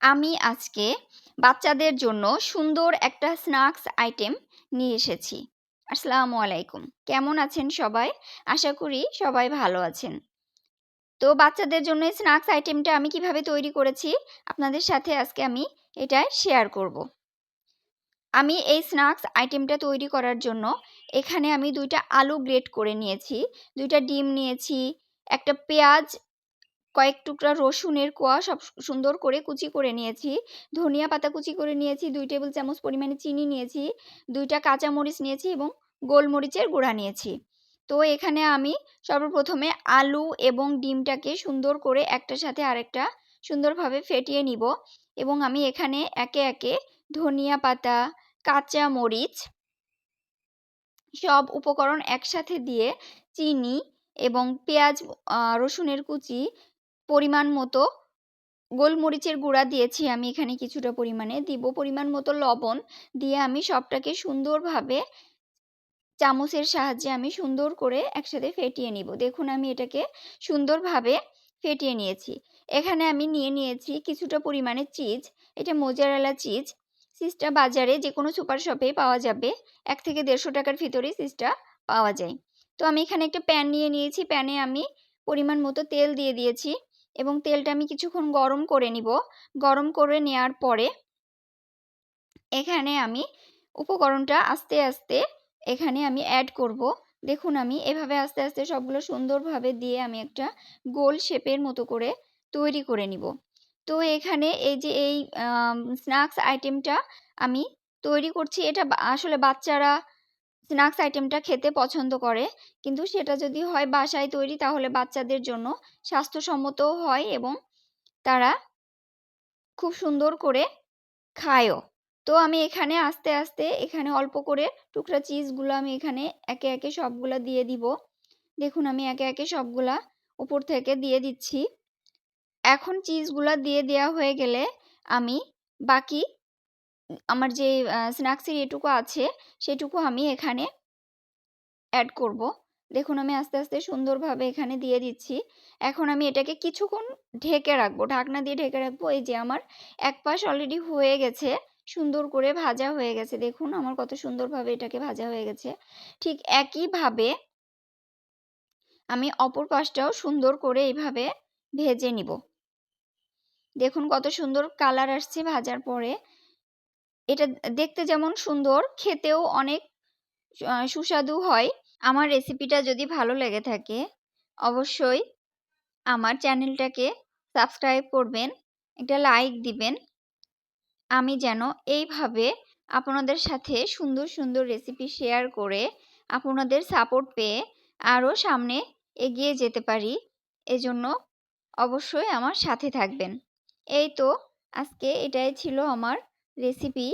আমি আজকে বাচ্চাদের জন্য সুন্দর একটা স্ন্যাক্স আইটেম নিয়ে এসেছি। আসসালামু আলাইকুম। কেমন আছেন সবাই? আশা করি সবাই ভালো আছেন। তো বাচ্চাদের জন্য স্ন্যাক্স আইটেমটা আমি কীভাবে তৈরি করেছি? আপনাদের সাথে আজকে আমি এটা শেয়ার করব। আমি এই স্ন্যাক্স আইটেমটা তৈরি করার জন্য এখানে আমি দুইটা আলু গ্রেট করে নিয়েছি, দুইটা ডিম নিয়েছি, একটা পেঁয়াজ কয়েক টুকরা রসুনের কোয়া সব সুন্দর করে কুচি করে নিয়েছি। ধনিয়া পাতা কুচি করে নিয়েছি, দুই টেবিল চামচ পরিমাণে চিনি নিয়েছি, দুইটা কাঁচামরিচ নিয়েছি এবং গোলমরিচের গুঁড়া নিয়েছি। তো এখানে আমি সর্বপ্রথমে আলু এবং ডিমটাকে সুন্দর করে একটার সাথে আরেকটা সুন্দরভাবে ফেটিয়ে নিব এবং আমি এখানে একে একে ধনিয়া পাতা কাঁচা মরিচ সব উপকরণ একসাথে দিয়ে চিনি এবং পেঁয়াজ রসুনের কুচি পরিমাণ মতো গোলমরিচের গুঁড়া দিয়েছি আমি এখানে কিছুটা পরিমাণে। দিব পরিমাণ মতো লবণ দিয়ে আমি সবটাকে সুন্দরভাবে চামচের সাহায্যে আমি সুন্দর করে একসাথে ফেটিয়ে নিব। দেখুন আমি এটাকে সুন্দরভাবে ফেটিয়ে নিয়েছি। এখানে আমি নিয়ে নিয়েছি কিছুটা পরিমাণে চিজ, এটা মোজারেলা চিজ। চিজটা বাজারে যে কোনো সুপার শপে পাওয়া যাবে। এক থেকে দেড়শো টাকার ভিতরেই চিজটা পাওয়া যায়। তো আমি এখানে একটা প্যান নিয়ে নিয়েছি। প্যানে আমি পরিমাণ মতো তেল দিয়ে দিয়েছি। এবং তেলটা আমি কিছুক্ষণ গরম করে নিব। গরম করে নেওয়ার পরে এখানে আমি উপকরণটা আস্তে আস্তে এখানে আমি অ্যাড করব। দেখুন আমি এভাবে আস্তে আস্তে সবগুলো সুন্দরভাবে দিয়ে আমি একটা গোল শেপের মতো করে তৈরি করে নিব। তো এখানে এই যে এই স্ন্যাক্স আইটেমটা আমি তৈরি করছি। এটা আসলে বাচ্চারা স্ন্যাক্স আইটেমটা খেতে পছন্দ করে। কিন্তু সেটা যদি হয় বাসায় তৈরি তাহলে বাচ্চাদের জন্য স্বাস্থ্যসম্মতও হয় এবং তারা খুব সুন্দর করে খায়ও। তো আমি এখানে আস্তে আস্তে এখানে অল্প করে টুকরা চিজগুলো আমি এখানে একে একে সবগুলা দিয়ে দিব। দেখুন আমি একে একে সবগুলা উপর থেকে দিয়ে দিচ্ছি। এখন চিজগুলা দিয়ে দেওয়া হয়ে গেলে আমি বাকি আমার যে স্ন্যাক্সের এটুকু আছে, সেটুকু আমি এখানে অ্যাড করব। দেখুন, আমি আস্তে আস্তে সুন্দরভাবে এখানে দিয়ে দিচ্ছি। এখন আমি এটাকে কিছুক্ষণ ঢেকে রাখব, ঢাকনা দিয়ে ঢেকে রাখব। এই যে, আমার এক পাশ অলরেডি হয়ে গেছে, সুন্দর করে ভাজা হয়ে গেছে। দেখুন, আমার কত সুন্দরভাবে এটাকে ভাজা হয়ে গেছে। ঠিক একইভাবে আমি অপর পাশটাও সুন্দর করে এইভাবে ভেজে নিব। দেখুন, কত সুন্দর কালার আসছে ভাজার পরে। এটা দেখতে যেমন সুন্দর, খেতেও অনেক সুস্বাদু হয়। আমার রেসিপিটা যদি ভালো লেগে থাকে, অবশ্যই আমার চ্যানেলটাকে সাবস্ক্রাইব করবেন, একটা লাইক দিবেন। আমি যেন এইভাবে আপনাদের সাথে সুন্দর সুন্দর রেসিপি শেয়ার করে আপনাদের সাপোর্ট পেয়ে আরও সামনে এগিয়ে যেতে পারি, এজন্য অবশ্যই আমার সাথে থাকবেন। এই তো, আজকে এটাই ছিল আমার রেসিপি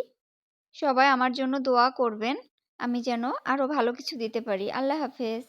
সবাই আমার জন্য দোয়া করবেন। আমি যেন আরও ভালো কিছু দিতে পারি। আল্লাহ হাফেজ।